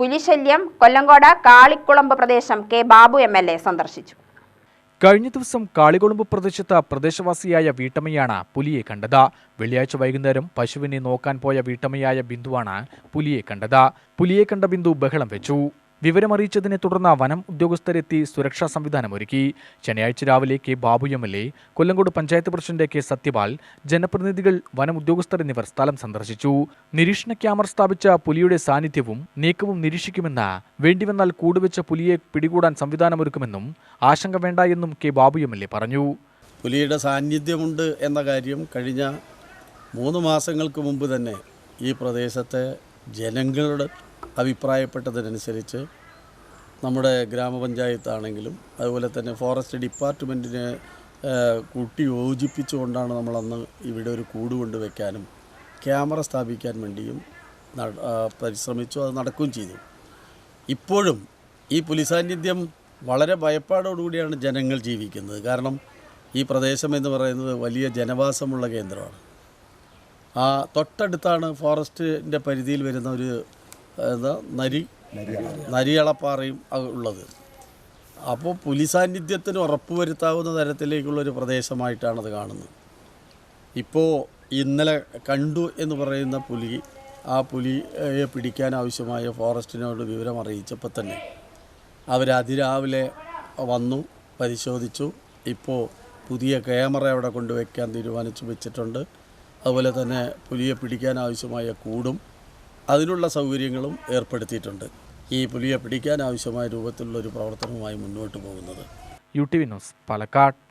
പുലിശല്യം കൊല്ലങ്കോട് കാളിക്കുളമ്പ് പ്രദേശം K Babu M L A സന്ദർശിച്ചു. കഴിഞ്ഞ ദിവസം കാളികൊളുമ്പ് പ്രദേശത്ത് പ്രദേശവാസിയായ വീട്ടമ്മയാണ് പുലിയെ കണ്ടത്. വെള്ളിയാഴ്ച വൈകുന്നേരം പശുവിനെ നോക്കാൻ പോയ വീട്ടമ്മയായ ബിന്ദുവാണ് പുലിയെ കണ്ടത്. പുലിയെ കണ്ട ബിന്ദു ബഹളം വെച്ചു. വിവരമറിയിച്ചതിനെ തുടർന്ന് വനം ഉദ്യോഗസ്ഥരെത്തി സുരക്ഷാ സംവിധാനം ഒരുക്കി. ശനിയാഴ്ച രാവിലെ K Babu M L A Kollengode panchayat president K Sathyapal ജനപ്രതിനിധികൾ വനം ഉദ്യോഗസ്ഥർ എന്നിവർ സ്ഥലം സന്ദർശിച്ചു. നിരീക്ഷണ ക്യാമറ സ്ഥാപിച്ച പുലിയുടെ സാന്നിധ്യവും നീക്കവും നിരീക്ഷിക്കുമെന്ന് വേണ്ടിവന്നാൽ കൂടുവെച്ച പുലിയെ പിടികൂടാൻ സംവിധാനമൊരുക്കുമെന്നും ആശങ്ക വേണ്ട എന്നും K Babu M L A പറഞ്ഞു. പുലിയുടെ സാന്നിധ്യമുണ്ട് എന്ന കാര്യം കഴിഞ്ഞ മൂന്ന് മാസങ്ങൾക്ക് മുമ്പ് തന്നെ ഈ പ്രദേശത്തെ ജനങ്ങളുടെ അഭിപ്രായപ്പെട്ടതനുസരിച്ച് നമ്മുടെ ഗ്രാമപഞ്ചായത്താണെങ്കിലും അതുപോലെ തന്നെ ഫോറസ്റ്റ് ഡിപ്പാർട്ട്മെന്റിനെ കൂട്ടി യോജിപ്പിച്ചുകൊണ്ടാണ് നമ്മളന്ന് ഇവിടെ ഒരു കൂട് കൊണ്ടുവയ്ക്കാനും ക്യാമറ സ്ഥാപിക്കാൻ വേണ്ടിയും പരിശ്രമിച്ചു അത് നടക്കുകയും ചെയ്തു. ഇപ്പോഴും ഈ പുലി സാന്നിധ്യം വളരെ ഭയപ്പാടോടുകൂടിയാണ് ജനങ്ങൾ ജീവിക്കുന്നത്. കാരണം ഈ പ്രദേശം എന്ന് പറയുന്നത് വലിയ ജനവാസമുള്ള കേന്ദ്രമാണ്. ആ തൊട്ടടുത്താണ് ഫോറസ്റ്റിന്റെ പരിധിയിൽ വരുന്ന ഒരു നരി. നരിയളപ്പാറയും ഉള്ളത്. അപ്പോൾ പുലി സാന്നിധ്യത്തിന് ഉറപ്പുവരുത്താവുന്ന തരത്തിലേക്കുള്ള ഒരു പ്രദേശമായിട്ടാണത് കാണുന്നത്. ഇപ്പോൾ ഇന്നലെ കണ്ടു എന്ന് പറയുന്ന പുലി ആ പുലിയെ പിടിക്കാൻ ആവശ്യമായ ഫോറസ്റ്റിനോട് വിവരം അറിയിച്ചപ്പോൾ തന്നെ അവരതിരാവിലെ വന്നു പരിശോധിച്ചു. ഇപ്പോൾ പുതിയ ക്യാമറ അവിടെ കൊണ്ടുവയ്ക്കാൻ തീരുമാനിച്ചു വെച്ചിട്ടുണ്ട്. അതുപോലെ തന്നെ പുലിയെ പിടിക്കാൻ ആവശ്യമായ കൂടും അതിനുള്ള സൗകര്യങ്ങളും ഏർപ്പെടുത്തിയിട്ടുണ്ട്. ഈ പുലിയെ പിടിക്കാൻ ആവശ്യമായ രൂപത്തിലുള്ള ഒരു പ്രവർത്തനവുമായി മുന്നോട്ട് പോകുന്നത്. U T V news Palakkad.